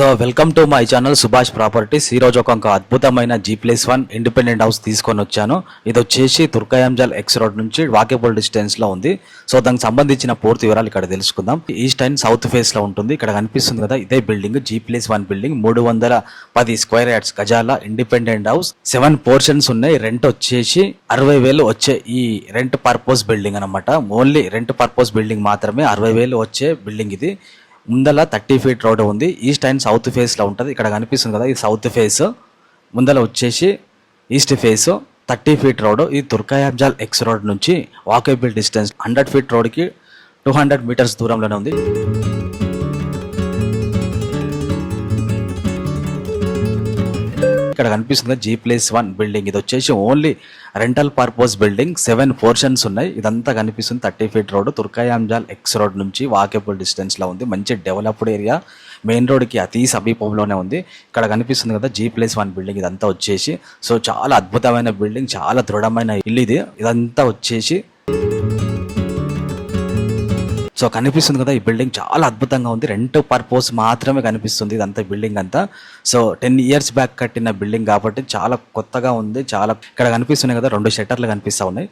So welcome to my channel Subhash properties ఈ రోజు ఒక అద్భుతమైన G plus one independent house తీసుకొని వచ్చాను. ఇది వచ్చేసి తుర్కయాంజల్ ఎక్స్ రోడ్ నుంచి వాకేబుల్ డిస్టెన్స్లో ఉంది. సో దానికి సంబంధించిన పూర్తి వివరాలు ఇక్కడ తెలుసుకుందాం. ఈస్ట్ అండ్ సౌత్ ఫేస్లో ఉంటుంది. ఇక్కడ కనిపిస్తుంది కదా ఇదే building G plus one building మూడు వందల పది స్క్వేర్ యార్డ్స్ గజాల ఇండిపెండెంట్ హౌస్ సెవెన్ పోర్షన్స్ ఉన్నాయి. రెంట్ వచ్చేసి అరవై వేలు వచ్చే ఈ రెంట్ పర్పస్ బిల్డింగ్ అనమాట ఓన్లీ రెంట్ పర్పస్ బిల్డింగ్ మాత్రమే అరవై వేలు వచ్చే బిల్డింగ్ ఇది. ముందల థర్టీ ఫీట్ రోడ్ ఉంది. ఈస్ట్ అండ్ సౌత్ ఫేస్లో ఉంటుంది. ఇక్కడ కనిపిస్తుంది కదా ఇది సౌత్ ఫేస్. ముందల వచ్చేసి east face thirty feet road. ఈ తుర్కాయాబ్జాల్ ఎక్స్ రోడ్ నుంచి వాకేబుల్ డిస్టెన్స్. హండ్రెడ్ ఫీట్ రోడ్కి టూ హండ్రెడ్ మీటర్స్ దూరంలోనే ఉంది. ఇక్కడ కనిపిస్తుంది జీ ప్లేస్ వన్ బిల్డింగ్ ఇది వచ్చేసి only rental purpose building seven portions ఉన్నాయి. ఇదంతా కనిపిస్తుంది thirty feet road. Turkayamjal X road నుంచి వాకేబుల్ డిస్టెన్స్లో ఉంది. మంచి డెవలప్డ్ ఏరియా మెయిన్ రోడ్కి అతి సమీపంలోనే ఉంది. ఇక్కడ కనిపిస్తుంది కదా జీ ప్లేస్ వన్ బిల్డింగ్ ఇదంతా వచ్చేసి. సో చాలా అద్భుతమైన బిల్డింగ్ చాలా దృఢమైన ఇల్లు ఇది. ఇదంతా వచ్చేసి సో కనిపిస్తుంది కదా ఈ బిల్డింగ్ చాలా అద్భుతంగా ఉంది. రెంట్ పర్పస్ మాత్రమే కనిపిస్తుంది ఇదంతా బిల్డింగ్ అంతా. సో టెన్ ఇయర్స్ బ్యాక్ కట్టిన బిల్డింగ్ కాబట్టి చాలా కొత్తగా ఉంది చాలా ఇక్కడ కనిపిస్తున్నాయి కదా రెండు షట్టర్లు కనిపిస్తూ ఉన్నాయి.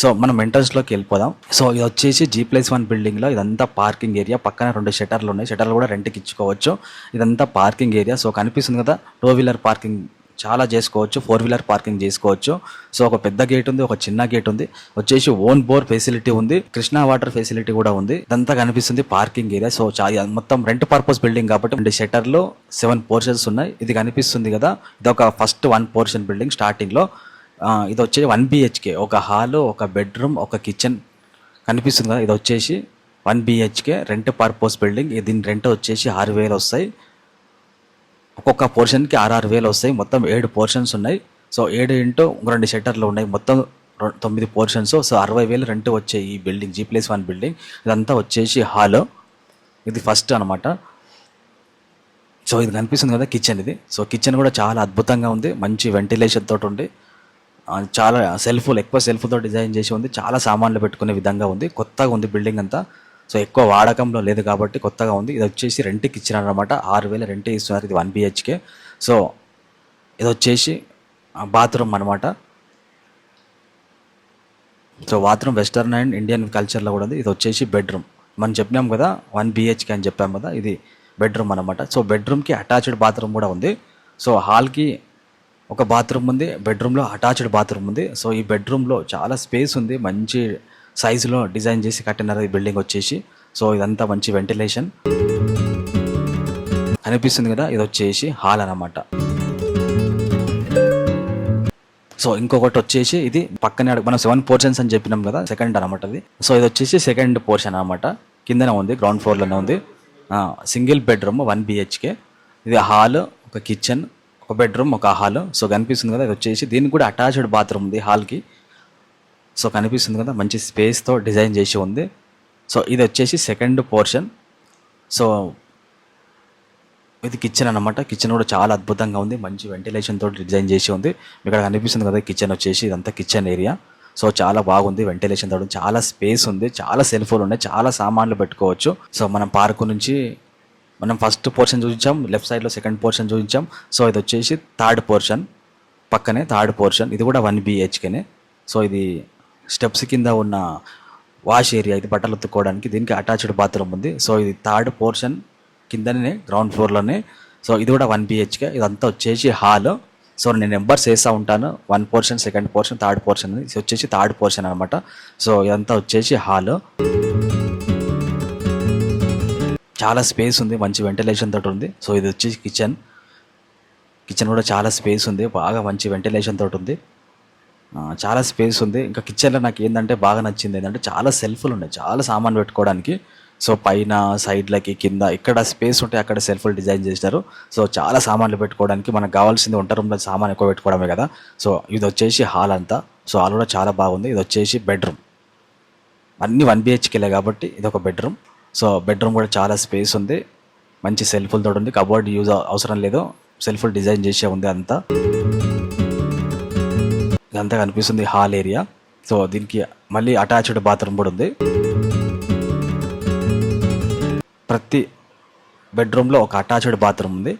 సో మనం ఎంట్రన్స్లోకి వెళ్ళిపోదాం. సో ఇది వచ్చేసి జీ ప్లస్ వన్ బిల్డింగ్లో ఇదంతా పార్కింగ్ ఏరియా. పక్కన రెండు షట్టర్లు ఉన్నాయి. షట్టర్లు కూడా రెంట్కి ఇచ్చుకోవచ్చు. ఇదంతా పార్కింగ్ ఏరియా. సో కనిపిస్తుంది కదా టూ వీలర్ పార్కింగ్ చాలా చేసుకోవచ్చు ఫోర్ వీలర్ పార్కింగ్ చేసుకోవచ్చు. సో ఒక పెద్ద గేట్ ఉంది ఒక చిన్న గేట్ ఉంది. వచ్చేసి ఓన్ బోర్ ఫెసిలిటీ ఉంది కృష్ణా వాటర్ ఫెసిలిటీ కూడా ఉంది. ఇదంతా కనిపిస్తుంది పార్కింగ్ ఏరియా సో మొత్తం రెంట్ పర్పస్ బిల్డింగ్ కాబట్టి రెండు షట్టర్లు సెవెన్ పోర్షన్స్ ఉన్నాయి. ఇది కనిపిస్తుంది కదా ఇది ఒక ఫస్ట్ వన్ పోర్షన్ బిల్డింగ్ స్టార్టింగ్లో ఇది వచ్చేసి వన్ బిహెచ్కే ఒక హాలు ఒక బెడ్రూమ్ ఒక కిచెన్ కనిపిస్తుంది కదా ఇది వచ్చేసి one BHK rent purpose building దీని రెంట్ వచ్చేసి ఆరు వేలు వస్తాయి. ఒక్కొక్క పోర్షన్కి ఆరు వేలు వస్తాయి. మొత్తం ఏడు పోర్షన్స్ ఉన్నాయి. సో ఏడు ఇంటూ రెండు షట్టర్లు ఉన్నాయి. మొత్తం తొమ్మిది పోర్షన్స్ సో అరవై వేలు రెంట్ వచ్చే ఈ building G plus one building ఇదంతా వచ్చేసి హాల్ ఇది ఫస్ట్ అనమాట సో ఇది కనిపిస్తుంది కదా కిచెన్ ఇది. సో కిచెన్ కూడా చాలా అద్భుతంగా ఉంది. మంచి వెంటిలేషన్ తోటి ఉంది. చాలా సెల్ఫ్లు ఎక్కువ సెల్ఫ్తో డిజైన్ చేసి ఉంది. చాలా సామాన్లు పెట్టుకునే విధంగా ఉంది. కొత్తగా ఉంది బిల్డింగ్ అంతా. సో ఎక్కువ వాడకంలో లేదు కాబట్టి కొత్తగా ఉంది. ఇది వచ్చేసి రెంట్కి ఇచ్చినారు అనమాట ఆరు వేల రెంటే ఇస్తున్నారు ఇది వన్ బిహెచ్కే సో ఇది వచ్చేసి బాత్రూమ్ అనమాట so bathroom western and Indian కల్చర్లో కూడా ఉంది. ఇది వచ్చేసి బెడ్రూమ్. మనం చెప్పినాం కదా వన్ బిహెచ్కే అని చెప్పాం కదా ఇది బెడ్రూమ్ అనమాట సో బెడ్రూమ్కి అటాచ్డ్ బాత్రూమ్ కూడా ఉంది. సో హాల్కి ఒక బాత్రూమ్ ఉంది బెడ్రూమ్లో అటాచ్డ్ బాత్రూమ్ ఉంది. సో ఈ బెడ్రూమ్లో చాలా స్పేస్ ఉంది. మంచి సైజులో డిజైన్ చేసి కట్టినారు ఈ బిల్డింగ్ వచ్చేసి. సో ఇదంతా మంచి వెంటిలేషన్ అనిపిస్తుంది కదా ఇది వచ్చేసి హాల్ అన్నమాట. సో ఇంకొకటి వచ్చేసి ఇది పక్కనే మనం సెవెన్ పోర్షన్స్ అని చెప్పినాం కదా సెకండ్ అనమాట అది. సో ఇది వచ్చేసి సెకండ్ పోర్షన్ అనమాట కిందనే ఉంది గ్రౌండ్ ఫ్లోర్లోనే ఉంది. సింగిల్ బెడ్రూమ్ వన్ బిహెచ్కే ఇది హాల్ ఒక కిచెన్ ఒక బెడ్రూమ్ ఒక హాల్ సో కనిపిస్తుంది కదా ఇది వచ్చేసి దీనికి కూడా అటాచ్డ్ బాత్రూమ్ ఉంది హాల్కి సో కనిపిస్తుంది కదా మంచి స్పేస్తో డిజైన్ చేసి ఉంది. సో ఇది వచ్చేసి సెకండ్ పోర్షన్ సో ఇది కిచెన్ అన్నమాట. కిచెన్ కూడా చాలా అద్భుతంగా ఉంది. మంచి వెంటిలేషన్ తోటి డిజైన్ చేసి ఉంది. ఇక్కడ కనిపిస్తుంది కదా కిచెన్ వచ్చేసి ఇదంతా కిచెన్ ఏరియా సో చాలా బాగుంది వెంటిలేషన్ తోటి. చాలా స్పేస్ ఉంది. చాలా సెల్ఫోన్లు ఉన్నాయి. చాలా సామాన్లు పెట్టుకోవచ్చు. సో మనం పార్కు నుంచి మనం ఫస్ట్ పోర్షన్ చూపించాం. లెఫ్ట్ సైడ్లో సెకండ్ పోర్షన్ చూపించాం. సో ఇది వచ్చేసి థర్డ్ పోర్షన్ పక్కనే థర్డ్ పోర్షన్ ఇది కూడా వన్ బిహెచ్కేనే సో ఇది స్టెప్స్ కింద ఉన్న వాష్ ఏరియా ఇది బట్టలు ఉత్తుకోవడానికి దీనికి అటాచ్డ్ బాత్రూమ్ ఉంది. సో ఇది థర్డ్ పోర్షన్ కిందనే గ్రౌండ్ ఫ్లోర్లోనే. సో ఇది కూడా వన్ బిహెచ్కే. ఇదంతా వచ్చేసి హాల్. సో నేను నెంబర్స్ వేస్తూ ఉంటాను. One portion second portion third portion ఇది వచ్చేసి థర్డ్ పోర్షన్ అనమాట సో ఇదంతా వచ్చేసి హాల్. చాలా స్పేస్ ఉంది. మంచి వెంటిలేషన్ తోటి ఉంది. సో ఇది వచ్చేసి కిచెన్. కిచెన్ కూడా చాలా స్పేస్ ఉంది. బాగా మంచి వెంటిలేషన్ తోటి ఉంది. చాలా స్పేస్ ఉంది. ఇంకా కిచెన్లో నాకు ఏంటంటే బాగా నచ్చింది ఏంటంటే చాలా సెల్ఫ్లు ఉన్నాయి. చాలా సామాన్ పెట్టుకోవడానికి. సో పైన సైడ్లకి కింద ఇక్కడ స్పేస్ ఉంటే అక్కడ సెల్ఫ్లు డిజైన్ చేసినారు. సో చాలా సామాన్లు పెట్టుకోవడానికి మనకు కావాల్సింది వంట రూమ్లో సామాన్ ఎక్కువ పెట్టుకోవడమే కదా. సో ఇది వచ్చేసి హాల్ అంతా. సో హాల్ కూడా చాలా బాగుంది. ఇది వచ్చేసి బెడ్రూమ్ అన్ని వన్ బిహెచ్కేలే కాబట్టి ఇది ఒక బెడ్రూమ్ సో బెడ్రూమ్ కూడా చాలా స్పేస్ ఉంది. మంచి సెల్ఫ్లతో ఉంది. కబోర్డ్ యూజ్ అవసరం లేదు. సెల్ఫ్లు డిజైన్ చేసే ఉంది అంతా. ఇదంతా కనిపిస్తుంది హాల్ ఏరియా. సో దీనికి మళ్ళీ అటాచ్డ్ బాత్రూమ్ కూడా ఉంది. ప్రతి బెడ్రూమ్లో ఒక అటాచ్డ్ బాత్రూమ్ ఉంది.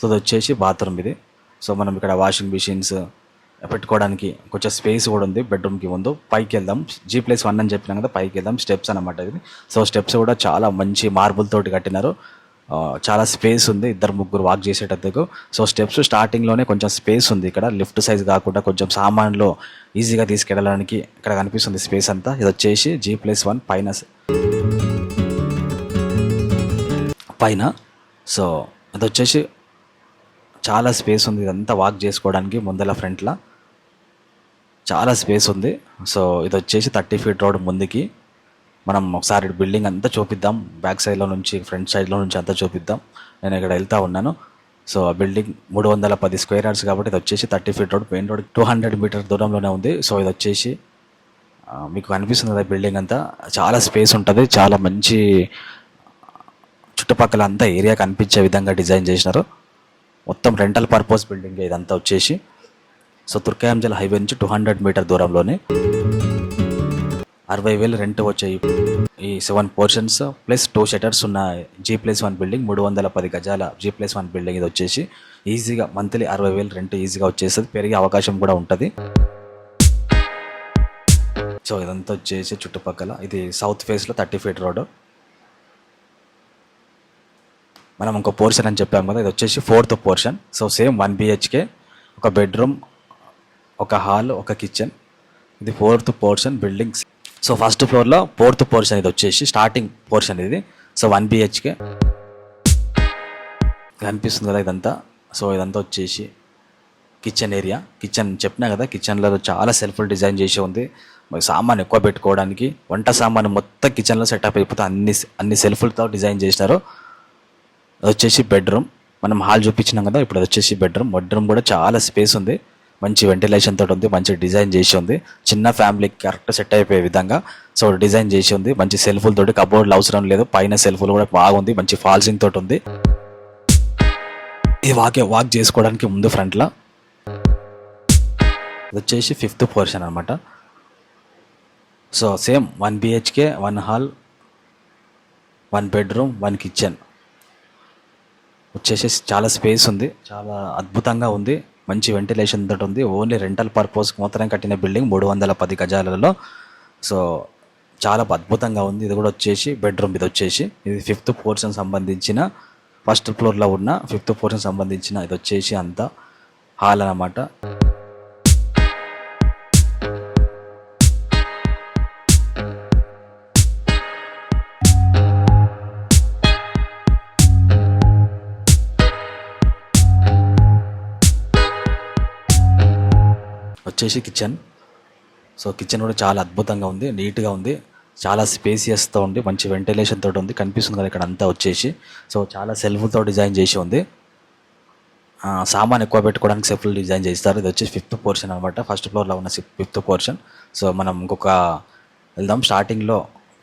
సో అది వచ్చేసి బాత్రూమ్ ఇది. సో మనం ఇక్కడ వాషింగ్ మిషన్స్ పెట్టుకోవడానికి కొంచెం స్పేస్ కూడా ఉంది బెడ్రూమ్కి ముందు. పైకి వెళ్దాం. జీ ప్లస్ వన్ అని చెప్పినాం కదా పైకి వెళ్దాం. స్టెప్స్ అనమాట ఇది. సో స్టెప్స్ కూడా చాలా మంచి మార్బుల్ తోటి కట్టినారు. చాలా స్పేస్ ఉంది. ఇద్దరు ముగ్గురు వాక్ చేసేటందుకు. సో స్టెప్స్ స్టార్టింగ్లోనే కొంచెం స్పేస్ ఉంది ఇక్కడ. లిఫ్ట్ సైజ్ కాకుండా కొంచెం సామాన్లు ఈజీగా తీసుకెళ్ళడానికి ఇక్కడ కనిపిస్తుంది స్పేస్ అంతా. ఇది వచ్చేసి జీ ప్లస్ వన్ పైన పైన. సో అది వచ్చేసి చాలా స్పేస్ ఉంది. ఇదంతా వాక్ చేసుకోవడానికి ముందల ఫ్రంట్లో చాలా స్పేస్ ఉంది. సో ఇది వచ్చేసి థర్టీ ఫీట్ రోడ్ ముందుకి. మనం ఒకసారి బిల్డింగ్ అంతా చూపిద్దాం. బ్యాక్ సైడ్లో నుంచి ఫ్రంట్ సైడ్లో నుంచి అంతా చూపిద్దాం. నేను ఇక్కడ వెళ్తా ఉన్నాను. సో ఆ బిల్డింగ్ మూడు వందల పది స్క్వేర్ యార్డ్స్ కాబట్టి ఇది వచ్చేసి thirty feet road main road two hundred metre దూరంలోనే ఉంది. సో ఇది వచ్చేసి మీకు అనిపిస్తుంది కదా బిల్డింగ్ అంతా. చాలా స్పేస్ ఉంటుంది. చాలా మంచి చుట్టుపక్కల అంతా ఏరియా కనిపించే విధంగా డిజైన్ చేసినారు. మొత్తం రెంటల్ పర్పస్ బిల్డింగ్ ఇదంతా వచ్చేసి. సో తుర్కాయంజల్ హైవే నుంచి టూ హండ్రెడ్ మీటర్ దూరంలోనే. అరవై వేలు రెంట్ వచ్చాయి. ఈ seven portions plus two shutters ఉన్న జీ ప్లస్ వన్ బిల్డింగ్ మూడు వందల పది గజాల జీ ప్లస్ వన్ బిల్డింగ్ ఇది వచ్చేసి ఈజీగా మంత్లీ అరవై వేలు రెంట్ ఈజీగా వచ్చేస్తుంది. పెరిగే అవకాశం కూడా ఉంటుంది. సో ఇదంతా వచ్చేసి చుట్టుపక్కల ఇది సౌత్ ఫేస్లో థర్టీ ఫీట్ రోడ్. మనం ఇంకో పోర్షన్ అని చెప్పాము కదా ఇది వచ్చేసి fourth portion so same one BHK ఒక బెడ్రూమ్ ఒక హాల్ ఒక కిచెన్ ఇది fourth portion building so first ఫ్లోర్లో ఫోర్త్ పోర్షన్ ఇది వచ్చేసి స్టార్టింగ్ పోర్షన్ ఇది. సో వన్ బిహెచ్కే కనిపిస్తుంది కదా ఇదంతా. సో ఇదంతా వచ్చేసి కిచెన్ ఏరియా కిచెన్ చెప్పినా కదా కిచెన్లో చాలా సెల్ఫ్లు డిజైన్ చేసి ఉంది. మరి సామాన్ ఎక్కువ పెట్టుకోవడానికి వంట సామాన్ మొత్తం కిచెన్లో సెటప్ అయిపోతే అన్ని అన్ని సెల్ఫ్లతో డిజైన్ చేసినారు. అది వచ్చేసి బెడ్రూమ్ మనం హాల్ చూపించినాం కదా ఇప్పుడు అది వచ్చేసి బెడ్రూమ్ బెడ్రూమ్ కూడా చాలా స్పేస్ ఉంది. మంచి వెంటిలేషన్ తోటి ఉంది మంచి డిజైన్ చేసి ఉంది. చిన్న ఫ్యామిలీకి కరెక్ట్ సెట్ అయిపోయే విధంగా సో డిజైన్ చేసి ఉంది. మంచి సెల్ఫ్ల తోటి కబోర్డ్లు అవసరం లేదు. పైన సెల్ఫులు కూడా బాగుంది మంచి ఫాల్సింగ్ తోటి ఉంది. ఇది వాక్ వాక్ చేసుకోవడానికి ముందు ఫ్రంట్లో ఇది వచ్చేసి ఫిఫ్త్ పోర్షన్ అనమాట so same one BHK one hall one bedroom one kitchen వచ్చేసి చాలా స్పేస్ ఉంది చాలా అద్భుతంగా ఉంది. మంచి వెంటిలేషన్ తోటి ఉంది. ఓన్లీ రెంటల్ పర్పస్కి మాత్రం కట్టిన బిల్డింగ్ మూడు వందల పది గజాలలో. సో చాలా అద్భుతంగా ఉంది. ఇది కూడా వచ్చేసి బెడ్రూమ్ ఇది వచ్చేసి. ఇది ఫిఫ్త్ పోర్షన్ సంబంధించిన ఫస్ట్ ఫ్లోర్లో ఉన్న ఫిఫ్త్ పోర్షన్ సంబంధించిన ఇది వచ్చేసి అంతా హాల్ అన్నమాట. వచ్చేసి కిచెన్ సో కిచెన్ కూడా చాలా అద్భుతంగా ఉంది నీట్గా ఉంది. చాలా స్పేసియస్తో ఉంది మంచి వెంటిలేషన్ తోటి ఉంది కనిపిస్తుంది కదా ఇక్కడ అంతా వచ్చేసి. సో చాలా సెల్ఫ్తో డిజైన్ చేసి ఉంది. సామాన్ ఎక్కువ పెట్టుకోవడానికి సెల్ఫ్లు డిజైన్ చేస్తారు. ఇది వచ్చేసి ఫిఫ్త్ పోర్షన్ అనమాట ఫస్ట్ ఫ్లోర్లో ఉన్న ఫిఫ్త్ పోర్షన్ సో మనం ఇంకొక వెళ్దాం. స్టార్టింగ్లో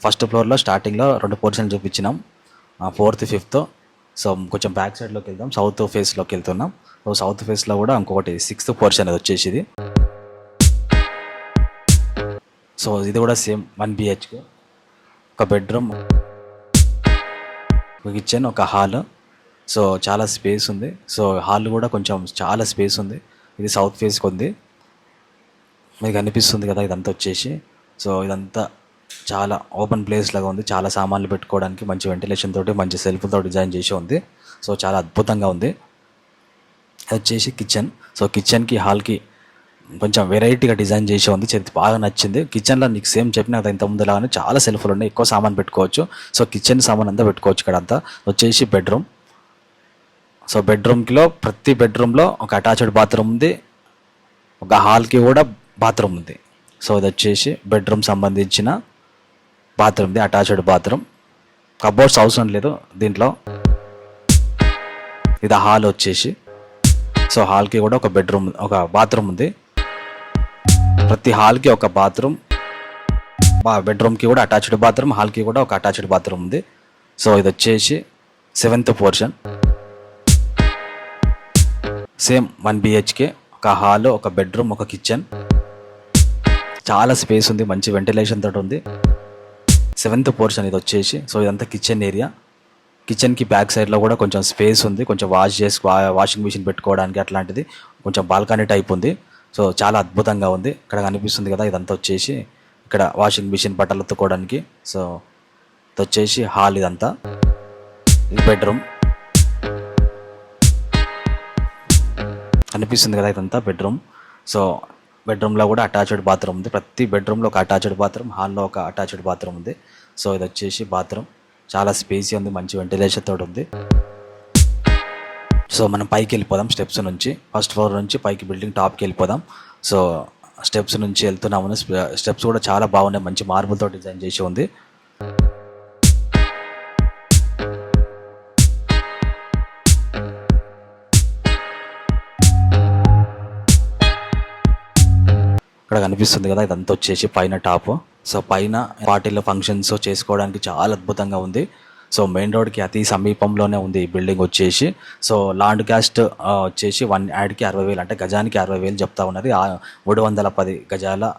ఫస్ట్ ఫ్లోర్లో స్టార్టింగ్లో రెండు పోర్షన్ చూపించినాం. ఫోర్త్ ఫిఫ్త్ సో కొంచెం బ్యాక్ సైడ్లోకి వెళ్దాం. సౌత్ ఫేస్లోకి వెళ్తున్నాం. సో సౌత్ ఫేస్లో కూడా ఇంకొకటి సిక్స్త్ పోర్షన్ అది వచ్చేసి ఇది. సో ఇది కూడా సేమ్ వన్ బిహెచ్కే. ఒక బెడ్రూమ్. ఒక కిచెన్ ఒక హాల్. సో చాలా స్పేస్ ఉంది. సో హాల్ కూడా కొంచెం చాలా స్పేస్ ఉంది. ఇది సౌత్ ఫేస్కి ఉంది. మీకు అనిపిస్తుంది కదా ఇదంతా వచ్చేసి. సో ఇదంతా చాలా ఓపెన్ ప్లేస్ లాగా ఉంది. చాలా సామాన్లు పెట్టుకోవడానికి మంచి వెంటిలేషన్ తోటి మంచి సెల్ఫ్తో డిజైన్ చేసి ఉంది. సో చాలా అద్భుతంగా ఉంది. వచ్చేసి కిచెన్. సో కిచెన్కి హాల్కి కొంచెం వెరైటీగా డిజైన్ చేసి ఉంది. చేతి బాగా నచ్చింది. కిచెన్లో నీకు సేమ్ చెప్పిన కదా ఇంత ముందు లాగానే చాలా సెల్ఫ్లు ఉన్నాయి. ఎక్కువ సామాన్ పెట్టుకోవచ్చు. సో కిచెన్ సామాన్ అంతా పెట్టుకోవచ్చు ఇక్కడ అంతా. వచ్చేసి బెడ్రూమ్ సో బెడ్రూమ్కిలో ప్రతి బెడ్రూమ్లో ఒక అటాచ్డ్ బాత్రూమ్ ఉంది. ఒక హాల్కి కూడా బాత్రూమ్ ఉంది. సో ఇది వచ్చేసి బెడ్రూమ్ సంబంధించిన బాత్రూమ్ ఉంది అటాచ్డ్ బాత్రూమ్ కబోర్డ్స్ అవసరం లేదు దీంట్లో. ఇది హాల్ వచ్చేసి. సో హాల్కి కూడా ఒక బెడ్రూమ్ ఒక బాత్రూమ్ ఉంది. ప్రతి హాల్కి ఒక బాత్రూమ్ బా బెడ్రూమ్కి కూడా అటాచ్డ్ బాత్రూమ్ హాల్కి కూడా ఒక అటాచ్డ్ బాత్రూమ్ ఉంది. సో ఇది వచ్చేసి seventh portion same one BHK ఒక హాల్ ఒక బెడ్రూమ్ ఒక కిచెన్ చాలా స్పేస్ ఉంది మంచి వెంటిలేషన్ తోటి ఉంది. సెవెంత్ పోర్షన్ ఇది వచ్చేసి సో ఇదంతా కిచెన్ ఏరియా కిచెన్కి బ్యాక్ సైడ్లో కూడా కొంచెం స్పేస్ ఉంది కొంచెం వాష్ చేసి వాషింగ్ మిషన్ పెట్టుకోవడానికి అట్లాంటిది కొంచెం బాల్కనీ టైప్ ఉంది. సో చాలా అద్భుతంగా ఉంది. ఇక్కడ కనిపిస్తుంది కదా ఇదంతా వచ్చేసి ఇక్కడ వాషింగ్ మిషన్ బట్టలు ఉత్తుకోవడానికి సో ఇది వచ్చేసి హాల్ ఇదంతా. ఇది బెడ్రూమ్. కనిపిస్తుంది కదా ఇదంతా బెడ్రూమ్. సో బెడ్రూమ్లో కూడా అటాచ్డ్ బాత్రూమ్ ఉంది. ప్రతి బెడ్రూమ్లో ఒక అటాచ్డ్ బాత్రూమ్ హాల్లో ఒక అటాచ్డ్ బాత్రూమ్ ఉంది. సో ఇది వచ్చేసి బాత్రూమ్. చాలా స్పేసీ ఉంది మంచి వెంటిలేషన్ తోటి ఉంది. సో మనం పైకి వెళ్ళిపోదాం స్టెప్స్ నుంచి. ఫస్ట్ ఫ్లోర్ నుంచి పైకి బిల్డింగ్ టాప్కి వెళ్ళిపోదాం. సో స్టెప్స్ నుంచి వెళ్తున్నాము స్టెప్స్ కూడా చాలా బాగున్నాయి. మంచి మార్బుల్తో డిజైన్ చేసి ఉంది. ఇక్కడ కనిపిస్తుంది కదా ఇదంతా వచ్చేసి పైన టాప్ సో పైన పార్టీలో ఫంక్షన్స్ చేసుకోవడానికి చాలా అద్భుతంగా ఉంది. సో మెయిన్ రోడ్కి అతి సమీపంలోనే ఉంది ఈ బిల్డింగ్ వచ్చేసి. సో లాండ్ కాస్ట్ వచ్చేసి వన్ యాడ్కి అరవై వేలు అంటే గజానికి అరవై వేలు చెప్తా ఉన్నది. మూడు వందల పది గజాల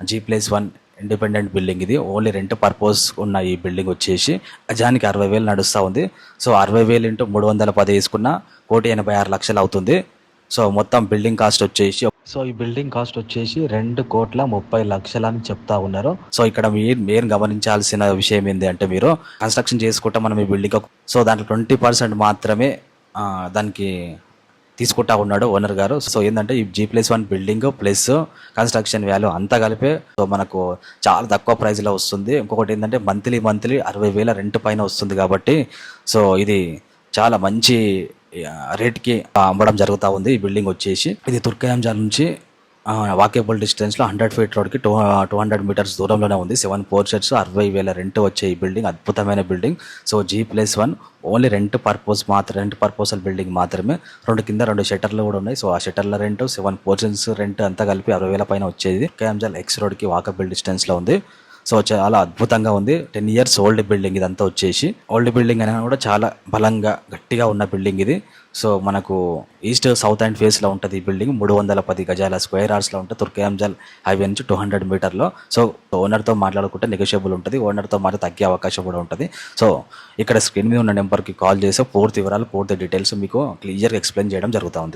G plus one independent building ఇది. ఓన్లీ రెంట్ పర్పస్ ఉన్న ఈ బిల్డింగ్ వచ్చేసి గజానికి అరవై వేలు నడుస్తూ ఉంది. సో అరవై వేలు ఇంటూ మూడు వందల పది వేసుకున్న కోటి ఎనభై ఆరు లక్షలు అవుతుంది. సో మొత్తం బిల్డింగ్ కాస్ట్ వచ్చేసి సో ఈ బిల్డింగ్ కాస్ట్ వచ్చేసి రెండు కోట్ల ముప్పై లక్షలు అని చెప్తా ఉన్నారు. సో ఇక్కడ మీరు మీరు గమనించాల్సిన విషయం ఏంటి అంటే మీరు కన్స్ట్రక్షన్ చేసుకుంటాం మనం ఈ బిల్డింగ్ సో దాంట్లో ట్వంటీ పర్సెంట్ మాత్రమే దానికి తీసుకుంటా ఉన్నాడు ఓనర్ గారు. సో ఏంటంటే ఈ G plus one building plus construction value అంతా కలిపే సో మనకు చాలా తక్కువ ప్రైస్లో వస్తుంది. ఇంకొకటి ఏంటంటే మంత్లీ మంత్లీ అరవై వేల రెంట్ పైన వస్తుంది కాబట్టి సో ఇది చాలా మంచి రేట్కి అమ్మడం జరుగుతూ ఉంది. ఈ బిల్డింగ్ వచ్చేసి ఇది తుర్కయాంజాల్ నుంచి వాకేబుల్ డిస్టెన్స్లో హండ్రెడ్ ఫీట్ రోడ్కి టూ టూ హండ్రెడ్ మీటర్స్ దూరంలోనే ఉంది. సెవెన్ పోర్చర్స్ అరవై వేల రెంట్ వచ్చే ఈ బిల్డింగ్ అద్భుతమైన building. So G plus one only rent purpose మాత్రం రెంట్ పర్పసల్ బిల్డింగ్ మాత్రమే. రెండు కింద రెండు షట్టర్లు కూడా ఉన్నాయి. సో ఆ షటర్ల రెంట్ సెవెన్ పోర్షన్స్ రెంట్ అంతా కలిపి అరవై వేల పైన వచ్చేది. కేఎంజల్ ఎక్స్ రోడ్కి వాకబుల్ డిస్టెన్స్లో ఉంది. సో చాలా అద్భుతంగా ఉంది. టెన్ ఇయర్స్ ఓల్డ్ బిల్డింగ్ ఇదంతా వచ్చేసి. ఓల్డ్ బిల్డింగ్ అయినా కూడా చాలా బలంగా గట్టిగా ఉన్న బిల్డింగ్ ఇది. సో మనకు ఈస్ట్ సౌత్ అండ్ ఫేస్లో ఉంటుంది ఈ బిల్డింగ్ మూడు వందల పది గజాల స్క్వేర్ ఆర్స్లో ఉంటుంది. తుర్కేంజల్ హైవే నుంచి టూ హండ్రెడ్ మీటర్లో సో ఓనర్తో మాట్లాడుకుంటే నెగోషియబుల్ ఉంటుంది. ఓనర్తో మాట తగ్గే అవకాశం కూడా ఉంటుంది. సో ఇక్కడ స్క్రీన్ మీద ఉన్న నెంబర్కి కాల్ చేసి పూర్తి వివరాలు పూర్తి డీటెయిల్స్ మీకు క్లియర్గా ఎక్స్ప్లెయిన్ చేయడం జరుగుతూ ఉంది.